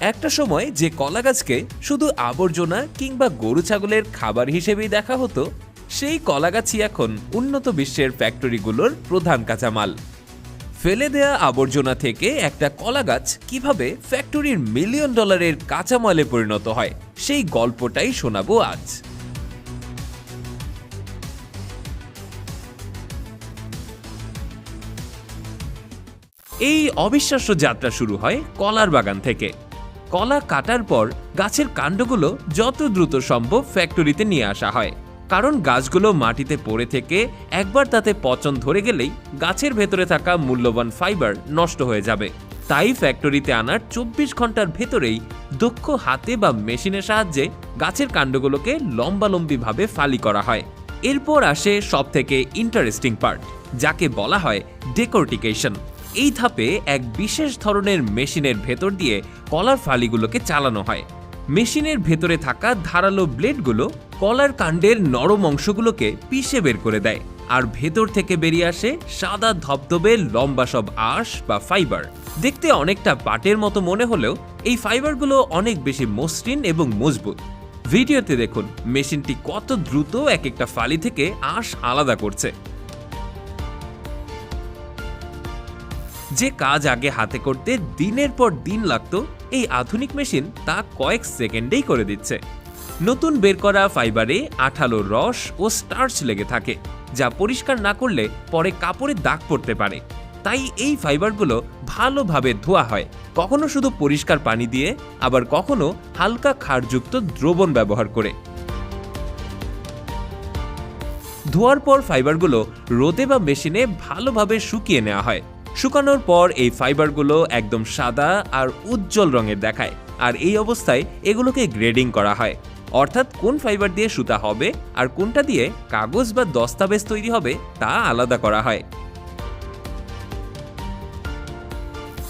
একটা সময় যে কলা গাছকে শুধু আবর্জনা কিংবা গরু ছাগলের খাবার হিসেবেই দেখা হতো, সেই কলা গাছই এখন উন্নত বিশ্বের ফ্যাক্টরিগুলোর প্রধান কাঁচামাল। ফেলে দেয়া আবর্জনা থেকে একটা কলা গাছ কীভাবে ফ্যাক্টরির মিলিয়ন ডলারের কাঁচামালে পরিণত হয়, সেই গল্পটাই শোনাবো আজ। এই অবিশ্বাস্য যাত্রা শুরু হয় কলার বাগান থেকে। কলা কাটার পর গাছের কাণ্ডগুলো যত দ্রুত সম্ভব ফ্যাক্টরিতে নিয়ে আসা হয়। কারণ গাছগুলো মাটিতে পড়ে থেকে একবার তাতে পচন ধরে গেলেই গাছের ভেতরে থাকা মূল্যবান ফাইবার নষ্ট হয়ে যাবে। তাই ফ্যাক্টরিতে আনার চব্বিশ ঘণ্টার ভেতরেই দক্ষ হাতে বা মেশিনের সাহায্যে গাছের কাণ্ডগুলোকে লম্বালম্বিভাবে ফালি করা হয়। এরপর আসে সব থেকে ইন্টারেস্টিং পার্ট যাকে বলা হয় ডেকোর্টিকেশন এই ধাপে এক বিশেষ ধরনের মেশিনের ভেতর দিয়ে কলার ফালিগুলোকে চালানো হয়। মেশিনের ভেতরে থাকা ধারালো ব্লেডগুলো কলার কাণ্ডের নরম অংশগুলোকে পিষে বের করে দেয় আর ভেতর থেকে বেরিয়ে আসে সাদা ধবধবে লম্বা সব আঁশ বা ফাইবার। দেখতে অনেকটা পাটের মতো মনে হলেও এই ফাইবারগুলো অনেক বেশি মসৃণ এবং মজবুত। ভিডিওতে দেখুন, মেশিনটি কত দ্রুত এক একটা ফালি থেকে আঁশ আলাদা করছে। যে কাজ আগে হাতে করতে দিনের পর দিন লাগতো, এই আধুনিক মেশিন তা কয়েক সেকেন্ডেই করে দিচ্ছে। নতুন বের করা ফাইবারে আঠালো রস ও স্টার্চ লেগে থাকে, যা পরিষ্কার না করলে পরে কাপড়ে দাগ পড়তে পারে। তাই এই ফাইবারগুলো ভালোভাবে ধোয়া হয়, কখনো শুধু পরিষ্কার পানি দিয়ে, আবার কখনো হালকা ক্ষারযুক্ত দ্রবণ ব্যবহার করে। ধোয়ার পর ফাইবারগুলো রোদে বা মেশিনে ভালোভাবে শুকিয়ে নেওয়া হয়। শুকানোর পর এই ফাইবারগুলো একদম সাদা আর উজ্জ্বল রঙের দেখায়, আর এই অবস্থায় এগুলোকে গ্রেডিং করা হয়। অর্থাৎ কোন ফাইবার দিয়ে সুতা হবে আর কোনটা দিয়ে কাগজ বা দস্তাবেজ তৈরি হবে তা আলাদা করা হয়।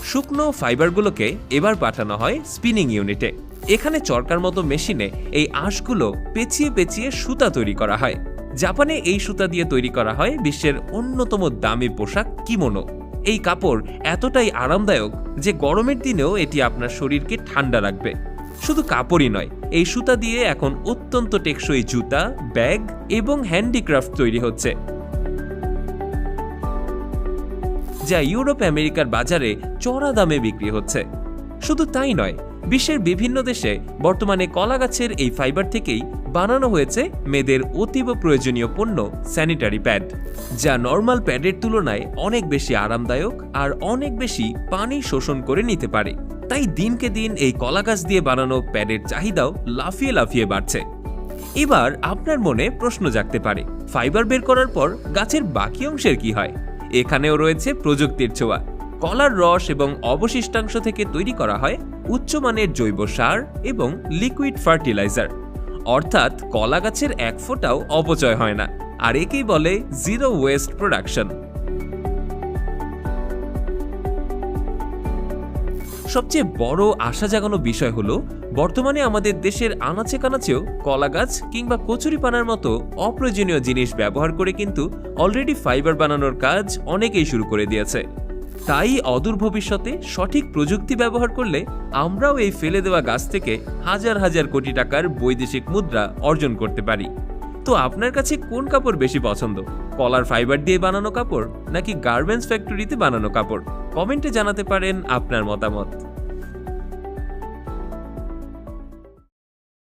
শুকনো ফাইবারগুলোকে এবার পাঠানো হয় স্পিনিং ইউনিটে। এখানে চরকার মতো মেশিনে এই আঁশগুলো পেঁচিয়ে পেঁচিয়ে সুতা তৈরি করা হয়। জাপানে এই সুতা দিয়ে তৈরি করা হয় বিশ্বের অন্যতম দামি পোশাক কিমোনো। এই কাপড় এতটাই আরামদায়ক যে গরমের দিনেও এটি আপনার শরীরকে ঠান্ডা রাখবে। শুধু কাপড়ই নয়, এই সুতা দিয়ে এখন অত্যন্ত টেকসই জুতা, ব্যাগ এবং হ্যান্ডিক্রাফট তৈরি হচ্ছে। যা ইউরোপ আমেরিকার বাজারে চড়া দামে বিক্রি হচ্ছে। শুধু তাই নয় বিশ্বের বিভিন্ন দেশে বর্তমানে কলা গাছের এই ফাইবার থেকেই বানানো হয়েছে মেয়েদের অতীব প্রয়োজনীয় পণ্য স্যানিটারি প্যাড যা নর্মাল প্যাডের তুলনায় অনেক বেশি আরামদায়ক আর অনেক বেশি পানি শোষণ করে নিতে পারে। তাই দিনকে দিন এই কলা গাছ দিয়ে বানানো প্যাডের চাহিদাও লাফিয়ে লাফিয়ে বাড়ছে। এবার আপনার মনে প্রশ্ন জাগতে পারে ফাইবার বের করার পর গাছের বাকি অংশের কি হয়? এখানেও রয়েছে প্রযুক্তির ছোঁয়া। কলার রস এবং অবশিষ্টাংশ থেকে তৈরি করা হয় উচ্চমানের জৈব সার এবং লিকুইড ফার্টিলাইজার। অর্থাৎ কলা গাছের এক ফোঁটাও অপচয় হয় না, আর একেই বলে জিরো ওয়েস্ট প্রোডাকশন। সবচেয়ে বড় আশা জাগানো বিষয় হলো, বর্তমানে আমাদের দেশের আনাচে কানাচেও কলা গাছ কিংবা কচুরিপানার মতো অপ্রয়োজনীয় জিনিস ব্যবহার করে কিন্তু অলরেডি ফাইবার বানানোর কাজ অনেকেই শুরু করে দিয়েছে। তাই অদূর ভবিষ্যতে সঠিক প্রযুক্তি ব্যবহার করলে আমরাও এই ফেলে দেওয়া গাছ থেকে হাজার হাজার কোটি টাকার বৈদেশিক মুদ্রা অর্জন করতে পারি। তো আপনার কাছে কোন কাপড় বেশি পছন্দ? কলার ফাইবার দিয়ে বানানো কাপড় নাকি গার্মেন্টস ফ্যাক্টরিতে বানানো কাপড়? কমেন্টে জানাতে পারেন আপনার মতামত।